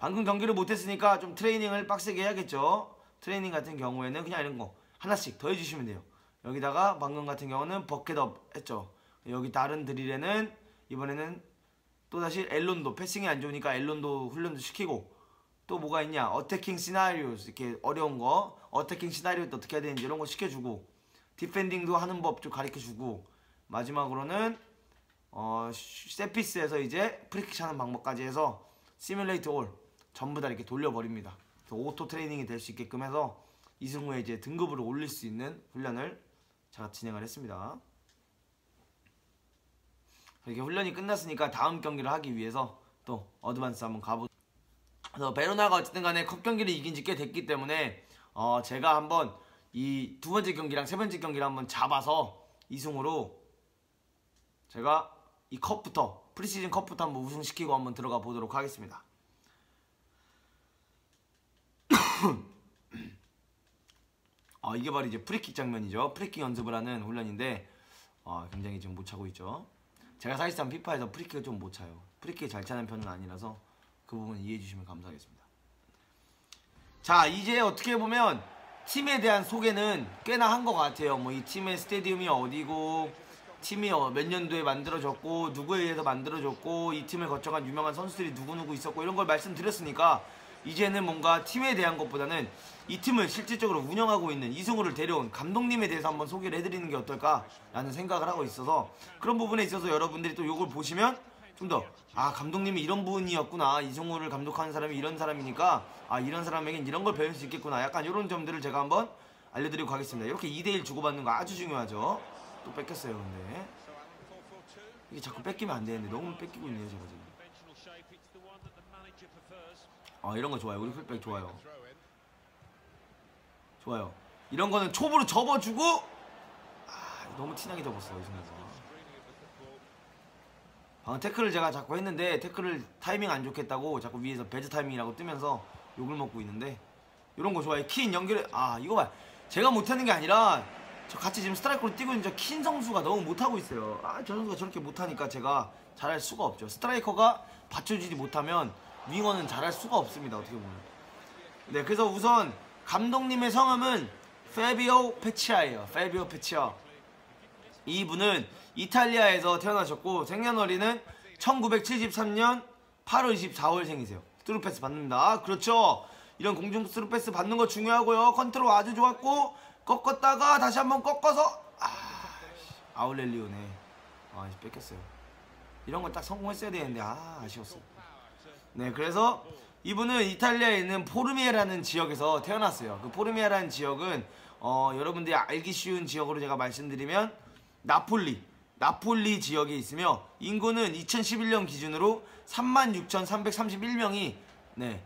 방금 경기를 못했으니까 좀 트레이닝을 빡세게 해야겠죠. 트레이닝 같은 경우에는 그냥 이런 거 하나씩 더 해주시면 돼요. 여기다가 방금 같은 경우는 버켓업 했죠. 여기 다른 드릴에는 이번에는 또다시 엘론도 패싱이 안 좋으니까 엘론도 훈련도 시키고 또 뭐가 있냐 어태킹 시나리오 이렇게 어려운 거 어태킹 시나리오 때 어떻게 해야 되는지 이런 거 시켜주고 디펜딩도 하는 법 좀 가르쳐주고 마지막으로는 어 세피스에서 이제 프리킥 하는 방법까지 해서 시뮬레이트 올 전부 다 이렇게 돌려버립니다. 오토 트레이닝이 될 수 있게끔 해서 이승우의 이제 등급으로 올릴 수 있는 훈련을 제가 진행을 했습니다. 이렇게 훈련이 끝났으니까 다음 경기를 하기 위해서 또 어드밴스 한번 가보. 그래서 베로나가 어쨌든 간에 컵 경기를 이긴 지 꽤 됐기 때문에 어 제가 한번 이 두 번째 경기랑 세 번째 경기를 한번 잡아서 이승으로 제가 이 컵부터 프리시즌 컵부터 한번 우승시키고 한번 들어가 보도록 하겠습니다. 아 이게 바로 이제 프리킥 장면이죠. 프리킥 연습을 하는 훈련인데 아, 굉장히 지금 못 차고 있죠. 제가 사실상 피파에서 프리킥을 좀 못 차요. 프리킥 잘 차는 편은 아니라서 그 부분 이해해 주시면 감사하겠습니다. 자 이제 어떻게 보면 팀에 대한 소개는 꽤나 한 것 같아요. 뭐 이 팀의 스테디움이 어디고 팀이 어, 몇 년도에 만들어졌고 누구에 의해서 만들어졌고 이 팀을 거쳐간 유명한 선수들이 누구누구 있었고 이런 걸 말씀드렸으니까 이제는 뭔가 팀에 대한 것보다는 이 팀을 실질적으로 운영하고 있는 이승우를 데려온 감독님에 대해서 한번 소개를 해드리는 게 어떨까라는 생각을 하고 있어서 그런 부분에 있어서 여러분들이 또 이걸 보시면 좀 더 아 감독님이 이런 분이었구나. 이승우를 감독하는 사람이 이런 사람이니까 아 이런 사람에겐 이런 걸 배울 수 있겠구나. 약간 이런 점들을 제가 한번 알려드리고 가겠습니다. 이렇게 2대1 주고받는 거 아주 중요하죠. 또 뺏겼어요 근데. 이게 자꾸 뺏기면 안 되는데 너무 뺏기고 있네요 제가 지금 아 이런 거 좋아요. 우리 풀백 좋아요. 좋아요. 이런 거는 촉으로 접어주고 아 너무 티나게 접었어 이 순간에서. 방금 태클을 제가 자꾸 했는데 태클을 타이밍 안 좋겠다고 자꾸 위에서 배즈 타이밍이라고 뜨면서 욕을 먹고 있는데 이런 거 좋아해. 킨 연결해 아 이거 봐. 제가 못하는 게 아니라 저 같이 지금 스트라이커로 뛰고 있는 저 킨 선수가 너무 못하고 있어요. 아저 선수가 저렇게 못하니까 제가 잘할 수가 없죠. 스트라이커가 받쳐주지 못하면 윙어는 잘할 수가 없습니다 어떻게 보면. 네 그래서 우선 감독님의 성함은 페비오 페치아예요. 페비오 페치아 이분은 이탈리아에서 태어나셨고 생년월일은 1973년 8월 24월 생이세요. 스루패스 받는다. 그렇죠? 이런 공중 스루패스 받는 거 중요하고요. 컨트롤 아주 좋았고 꺾었다가 다시 한번 꺾어서 아 아울렐리오네. 아 뺏겼어요. 이런 거딱 성공했어야 되는데 아 아쉬웠어 네 그래서 이분은 이탈리아에 있는 포르미에라는 지역에서 태어났어요. 그 포르미에라는 지역은 어, 여러분들이 알기 쉬운 지역으로 제가 말씀드리면 나폴리 나폴리 지역에 있으며 인구는 2011년 기준으로 36,331명이 네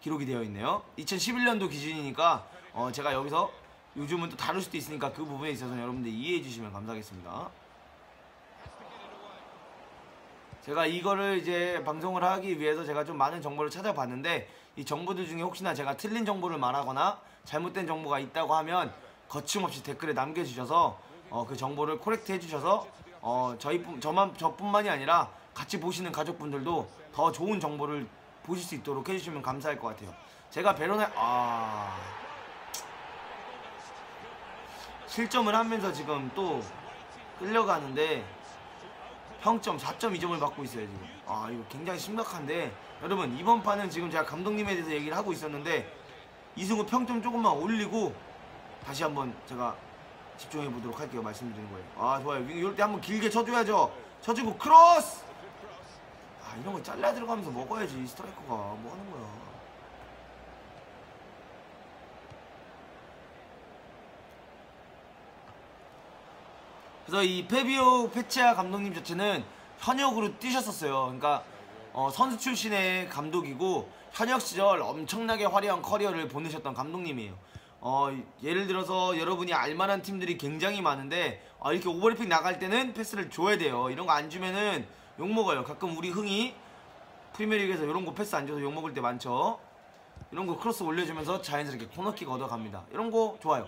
기록이 되어 있네요. 2011년도 기준이니까 어, 제가 여기서 요즘은 또 다를 수도 있으니까 그 부분에 있어서 여러분들 이해해 주시면 감사하겠습니다 제가 이거를 이제 방송을 하기 위해서 제가 좀 많은 정보를 찾아봤는데 이 정보들 중에 혹시나 제가 틀린 정보를 말하거나 잘못된 정보가 있다고 하면 거침없이 댓글에 남겨주셔서 어, 그 정보를 코렉트 해주셔서 어, 저희 저만 저뿐만이 아니라 같이 보시는 가족분들도 더 좋은 정보를 보실 수 있도록 해주시면 감사할 것 같아요. 제가 베로나 아 실점을 하면서 지금 또 끌려가는데 평점 4.2점을 받고 있어요 지금. 아 이거 굉장히 심각한데 여러분 이번 판은 지금 제가 감독님에 대해서 얘기를 하고 있었는데 이승우 평점 조금만 올리고 다시 한번 제가 집중해 보도록 할게요. 말씀드리는 거예요. 아 좋아요. 이럴 때 한번 길게 쳐줘야죠. 쳐주고 크로스. 아 이런 거 잘라 들어가면서 먹어야지 스트라이커가 뭐 하는 거야. 그래서 이 페비오 페치아 감독님 자체는 현역으로 뛰셨었어요. 그러니까 어, 선수 출신의 감독이고 현역 시절 엄청나게 화려한 커리어를 보내셨던 감독님이에요. 어, 예를 들어서 여러분이 알만한 팀들이 굉장히 많은데 어, 이렇게 오버래핑 나갈 때는 패스를 줘야 돼요. 이런 거 안 주면은 욕먹어요. 가끔 우리 흥이 프리미어리그에서 이런 거 패스 안 줘서 욕먹을 때 많죠. 이런 거 크로스 올려주면서 자연스럽게 코너킥 얻어갑니다. 이런 거 좋아요.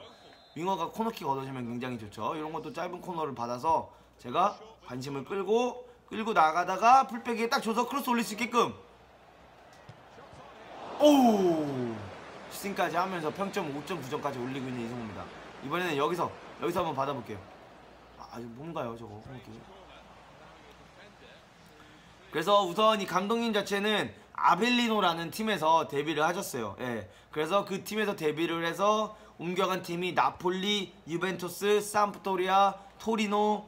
윙어가 코너킥 얻어주면 굉장히 좋죠. 이런 것도 짧은 코너를 받아서 제가 관심을 끌고 끌고 나가다가 풀백에 딱 줘서 크로스 올릴 수 있게끔 오 슈팅까지 하면서 평점 5.9점까지 올리고 있는 이승우입니다. 이번에는 여기서 여기서 한번 받아볼게요. 아 뭔가요 저거? 그래서 우선 이 감독님 자체는 아벨리노라는 팀에서 데뷔를 하셨어요. 예. 그래서 그 팀에서 데뷔를 해서 옮겨간 팀이 나폴리, 유벤투스, 삼프토리아, 토리노,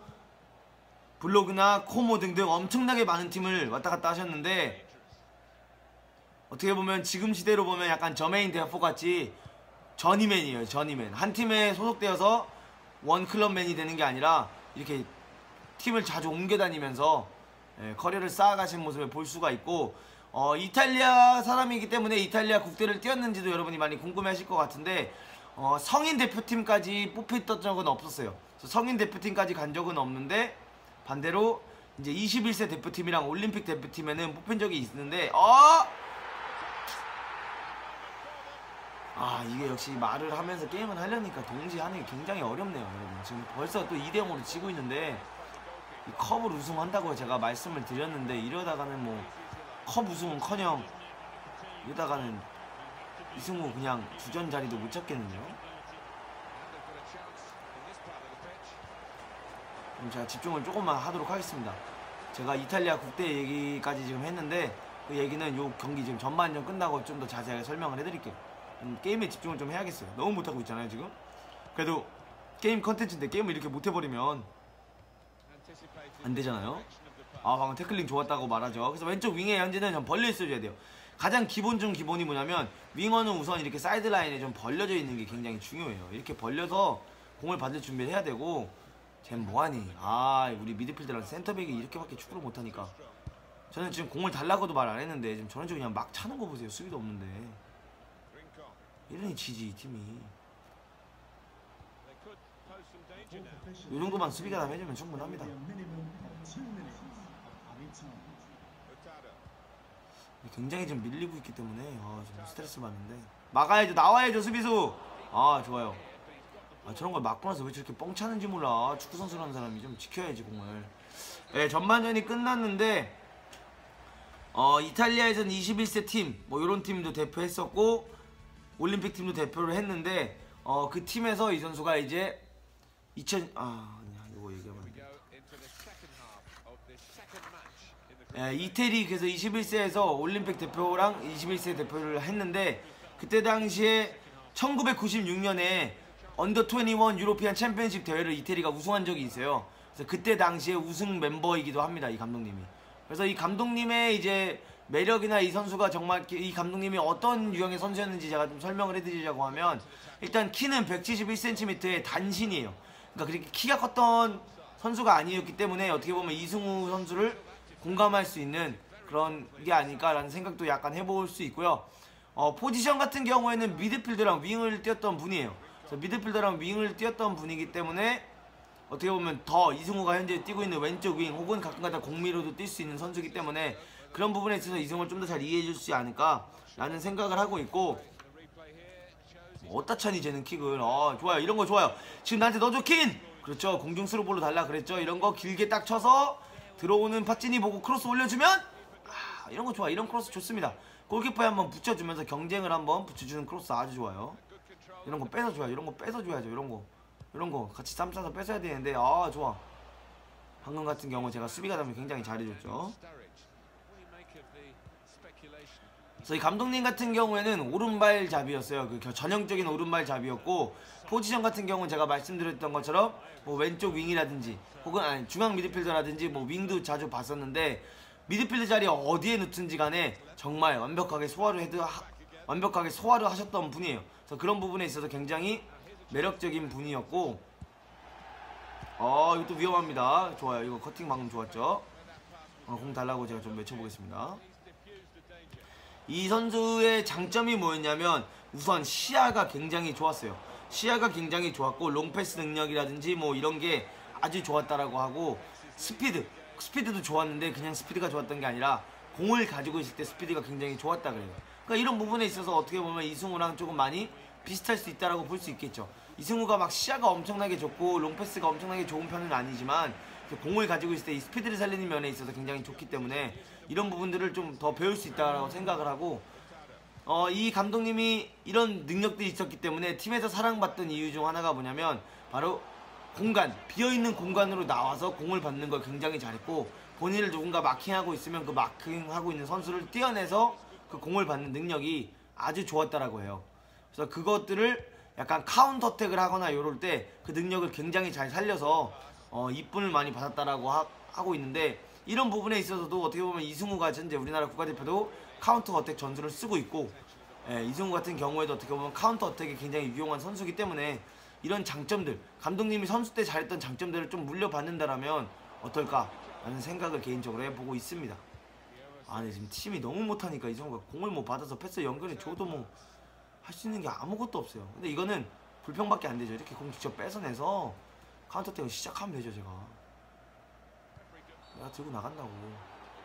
블로그나 코모 등등 엄청나게 많은 팀을 왔다 갔다 하셨는데 어떻게 보면 지금 시대로 보면 약간 저메인 대포 같이 전이맨이에요. 전이맨. 한 팀에 소속되어서 원 클럽맨이 되는 게 아니라 이렇게 팀을 자주 옮겨 다니면서 예, 커리어를 쌓아가신 모습을 볼 수가 있고 어, 이탈리아 사람이기 때문에 이탈리아 국대를 뛰었는지도 여러분이 많이 궁금해하실 것 같은데 어, 성인 대표팀까지 뽑혔던 적은 없었어요. 성인 대표팀까지 간 적은 없는데 반대로 이제 21세 대표팀이랑 올림픽 대표팀에는 뽑힌 적이 있는데 어! 아 이게 역시 말을 하면서 게임을 하려니까 동시에 하는 게 굉장히 어렵네요 여러분 지금 벌써 또 2대0으로 지고 있는데 이 컵을 우승한다고 제가 말씀을 드렸는데 이러다가는 뭐 컵 우승은커녕 이러다가는 이승우 그냥 주전 자리도 못 잡겠는데요? 그럼 제가 집중을 조금만 하도록 하겠습니다. 제가 이탈리아 국대 얘기까지 지금 했는데 그 얘기는 요 경기 지금 전반전 끝나고 좀 더 자세하게 설명을 해드릴게요. 음, 게임에 집중을 좀 해야겠어요. 너무 못하고 있잖아요 지금. 그래도 게임 컨텐츠인데 게임을 이렇게 못해버리면 안 되잖아요. 아 방금 태클링 좋았다고 말하죠. 그래서 왼쪽 윙의 현재는 좀 벌려 있어줘야 돼요 가장 기본 중 기본이 뭐냐면 윙어는 우선 이렇게 사이드 라인에 좀 벌려져 있는 게 굉장히 중요해요. 이렇게 벌려서 공을 받을 준비를 해야 되고 쟨 뭐하니? 아 우리 미드필더랑 센터백이 이렇게밖에 축구를 못하니까. 저는 지금 공을 달라고도 말 안 했는데 지금 저런 식으로 그냥 막 차는 거 보세요. 수비도 없는데. 이러니 지지 이 팀이. 이 정도만 수비가 다 해주면 충분합니다 굉장히 좀 밀리고 있기 때문에 아, 좀 스트레스 받는데. 막아야죠. 나와야죠 수비수. 아 좋아요. 아 저런 걸 막고 나서 왜 저렇게 뻥 차는지 몰라. 축구 선수라는 사람이 좀 지켜야지 공을. 네, 전반전이 끝났는데 어 이탈리아에서는 21세 팀 뭐 이런 팀도 대표했었고 올림픽 팀도 대표를 했는데 어 그 팀에서 이 선수가 이제 2000 아 이거 얘기하면 예, 이태리 그래서 21세에서 올림픽 대표랑 21세 대표를 했는데 그때 당시에 1996년에 언더 21 유로피안 챔피언십 대회를 이태리가 우승한 적이 있어요. 그래서 그때 당시에 우승 멤버이기도 합니다. 이 감독님이. 그래서 이 감독님의 이제 매력이나 이 선수가 정말 이 감독님이 어떤 유형의 선수였는지 제가 좀 설명을 해드리자고 하면 일단 키는 171cm의 단신이에요. 그러니까 그렇게 키가 컸던 선수가 아니었기 때문에 어떻게 보면 이승우 선수를 공감할 수 있는 그런 게 아닐까라는 생각도 약간 해볼 수 있고요. 어, 포지션 같은 경우에는 미드필더랑 윙을 뛰었던 분이에요. 미드필더랑 윙을 뛰었던 분이기 때문에 어떻게 보면 더 이승우가 현재 뛰고 있는 왼쪽 윙 혹은 가끔가다 공미로도 뛸 수 있는 선수이기 때문에 그런 부분에 있어서 이승우를 좀 더 잘 이해해 줄수 않을까라는 생각을 하고 있고 뭐 어따 차니 쟤는 킥을. 어 좋아요. 이런 거 좋아요. 지금 나한테 넣어줘 킨! 그렇죠. 공중스로 볼로 달라 그랬죠. 이런 거 길게 딱 쳐서 들어오는 파찌니 보고 크로스 올려주면? 아, 이런 거 좋아. 이런 크로스 좋습니다. 골키퍼에 한번 붙여주면서 경쟁을 한번 붙여주는 크로스 아주 좋아요. 이런 거 뺏어줘야 이런 거 뺏어줘야죠. 이런 거. 이런 거 같이 쌈 싸서 뺏어야 되는데. 아 좋아. 방금 같은 경우 제가 수비가 되면 굉장히 잘해줬죠 이 감독님 같은 경우에는 오른발 잡이었어요. 그 전형적인 오른발 잡이었고 포지션 같은 경우는 제가 말씀드렸던 것처럼 뭐 왼쪽 윙이라든지 혹은 아니 중앙 미드필더라든지 뭐 윙도 자주 봤었는데 미드필더 자리 어디에 놓든지 간에 정말 완벽하게 소화를 해도 하, 완벽하게 소화를 하셨던 분이에요. 그래서 그런 부분에 있어서 굉장히 매력적인 분이었고 어 이것도 위험합니다. 좋아요. 이거 커팅 방금 좋았죠? 어, 공 달라고 제가 좀 외쳐보겠습니다 이 선수의 장점이 뭐였냐면 우선 시야가 굉장히 좋았어요 시야가 굉장히 좋았고 롱패스 능력이라든지 뭐 이런 게 아주 좋았다라고 하고 스피드 스피드도 좋았는데 그냥 스피드가 좋았던 게 아니라 공을 가지고 있을 때 스피드가 굉장히 좋았다 그래요 그러니까 이런 부분에 있어서 어떻게 보면 이승우랑 조금 많이 비슷할 수 있다라고 볼 수 있겠죠. 이승우가 막 시야가 엄청나게 좋고 롱패스가 엄청나게 좋은 편은 아니지만 공을 가지고 있을 때 이 스피드를 살리는 면에 있어서 굉장히 좋기 때문에 이런 부분들을 좀 더 배울 수 있다고 생각을 하고 어, 이 감독님이 이런 능력들이 있었기 때문에 팀에서 사랑받던 이유 중 하나가 뭐냐면 바로 공간, 비어있는 공간으로 나와서 공을 받는 걸 굉장히 잘했고 본인을 누군가 마킹하고 있으면 그 마킹하고 있는 선수를 띄어내서 그 공을 받는 능력이 아주 좋았다라고 해요. 그래서 그것들을 약간 카운터택을 하거나 이럴 때 그 능력을 굉장히 잘 살려서 어, 이쁨을 많이 받았다라고 하, 고 있는데 이런 부분에 있어서도 어떻게 보면 이승우가 현재 우리나라 국가대표도 카운터 어택 전술을 쓰고 있고 예, 이승우 같은 경우에도 어떻게 보면 카운터 어택이 굉장히 유용한 선수이기 때문에 이런 장점들 감독님이 선수 때 잘했던 장점들을 좀 물려받는다라면 어떨까 라는 생각을 개인적으로 해보고 있습니다. 아, 근데 지금 팀이 너무 못하니까 이승우가 공을 못 받아서 패스 연결해 줘도 뭐 할 수 있는 게 아무것도 없어요. 근데 이거는 불평밖에 안 되죠. 이렇게 공 직접 뺏어내서 카운터 택을 시작하면 되죠, 제가. 내가 들고 나간다고.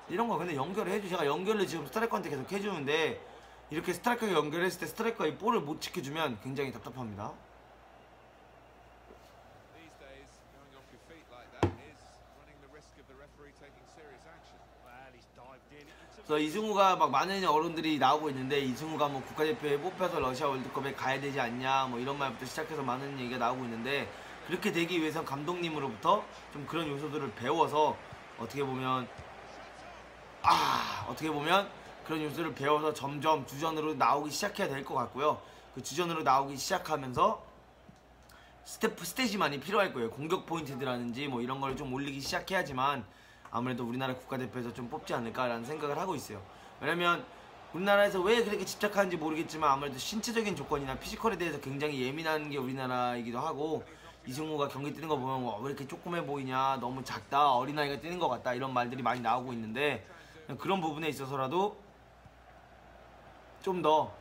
이런 거 근데 연결을 해줘. 제가 연결을 지금 스트라이커한테 계속 해주는데 이렇게 스트라이커가 연결했을 때 스트라이커가 이 볼을 못 지켜주면 굉장히 답답합니다. 그래서 이승우가 막 많은 어른들이 나오고 있는데 이승우가 뭐 국가대표에 뽑혀서 러시아 월드컵에 가야 되지 않냐 뭐 이런 말부터 시작해서 많은 얘기가 나오고 있는데 그렇게 되기 위해서 감독님으로부터 좀 그런 요소들을 배워서 어떻게 보면 아 어떻게 보면 그런 요소를 배워서 점점 주전으로 나오기 시작해야 될 것 같고요. 그 주전으로 나오기 시작하면서 스텝 스탯이 많이 필요할 거예요. 공격 포인트들라든지 뭐 이런 걸 좀 올리기 시작해야지만 아무래도 우리나라 국가대표에서 좀 뽑지 않을까라는 생각을 하고 있어요. 왜냐면 우리나라에서 왜 그렇게 집착하는지 모르겠지만 아무래도 신체적인 조건이나 피지컬에 대해서 굉장히 예민한 게 우리나라이기도 하고 이승우가 경기 뛰는 거 보면 와, 왜 이렇게 조그매 보이냐 너무 작다 어린아이가 뛰는 것 같다 이런 말들이 많이 나오고 있는데 그런 부분에 있어서라도 좀 더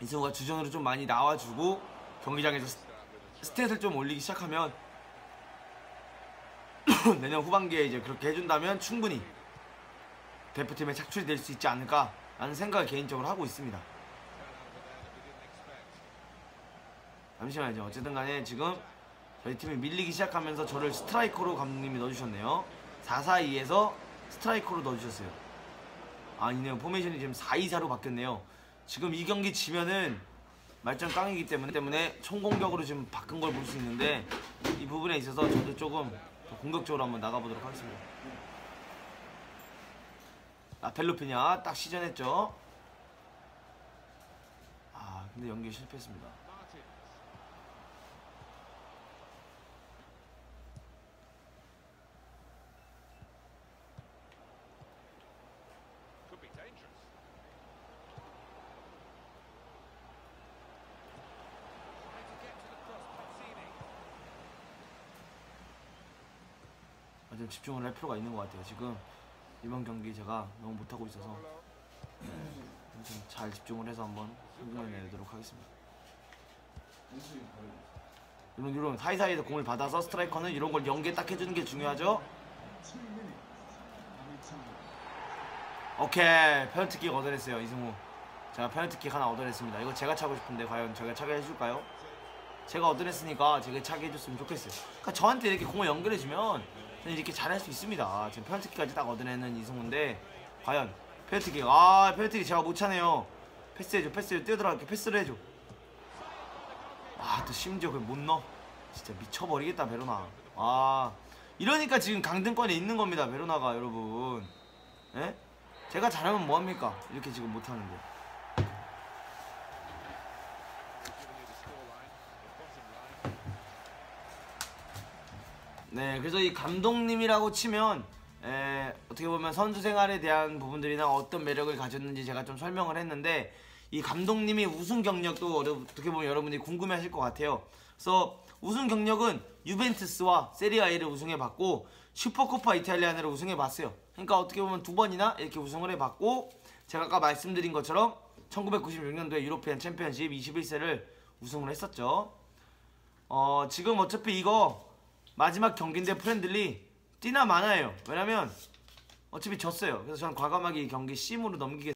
이승우가 주전으로 좀 많이 나와주고 경기장에서 스- 스탯을 좀 올리기 시작하면 내년 후반기에 이제 그렇게 해준다면 충분히 대표팀에 착출이 될 수 있지 않을까라는 생각을 개인적으로 하고 있습니다. 잠시만요. 어쨌든 간에 지금 저희 팀이 밀리기 시작하면서 저를 스트라이커로 감독님이 넣어주셨네요. 4-4-2에서 스트라이커로 넣어주셨어요. 아니네요. 포메이션이 지금 4-2-4로 바뀌었네요. 지금 이 경기 지면은 말짱 깡이기 때문에 때문에 총공격으로 지금 바꾼 걸 볼 수 있는데 이 부분에 있어서 저도 조금 더 공격적으로 한번 나가보도록 하겠습니다. 아 벨로피냐 딱 시전했죠. 아 근데 연기 실패했습니다. 좀 집중을 할 필요가 있는 것 같아요. 지금 이번 경기 제가 너무 못하고 있어서 좀잘 집중을 해서 한번 성공을 내도록 하겠습니다. 이런 이런 사이사이에서 공을 받아서 스트라이커는 이런 걸 연계 딱 해주는 게 중요하죠. 오케이 페널티킥 얻어냈어요 이승우. 제가 페널티킥 하나 얻어냈습니다. 이거 제가 차고 싶은데 과연 제가 차게 해줄까요? 제가 얻어냈으니까 제가 차게 해줬으면 좋겠어요. 그러니까 저한테 이렇게 공을 연결해주면 이렇게 잘할 수 있습니다. 지금 페널티킥까지 딱 얻어내는 이승우인데 과연 페널티킥 아 페널티킥 제가 못 차네요. 패스해줘 패스해줘 뛰어들어갈게 패스를 해줘. 아 또 심지어 그걸 못 넣어. 진짜 미쳐버리겠다 베로나. 아 이러니까 지금 강등권에 있는 겁니다 베로나가 여러분. 예? 제가 잘하면 뭐합니까? 이렇게 지금 못하는데. 네, 그래서 이 감독님이라고 치면 에, 어떻게 보면 선수 생활에 대한 부분들이나 어떤 매력을 가졌는지 제가 좀 설명을 했는데 이 감독님이 우승 경력도 어떻게 보면 여러분들이 궁금해하실 것 같아요. 그래서 우승 경력은 유벤투스와 세리아A를 우승해봤고 슈퍼코파 이탈리아나를 우승해봤어요. 그러니까 어떻게 보면 두 번이나 이렇게 우승을 해봤고 제가 아까 말씀드린 것처럼 1996년도에 유로피안 챔피언십 21세를 우승을 했었죠. 어, 지금 어차피 이거 마지막 경기인데 프렌들리 띠나 많아요. 왜냐면 어차피 졌어요. 그래서 저는 과감하게 이 경기 C으로 넘기겠습니다.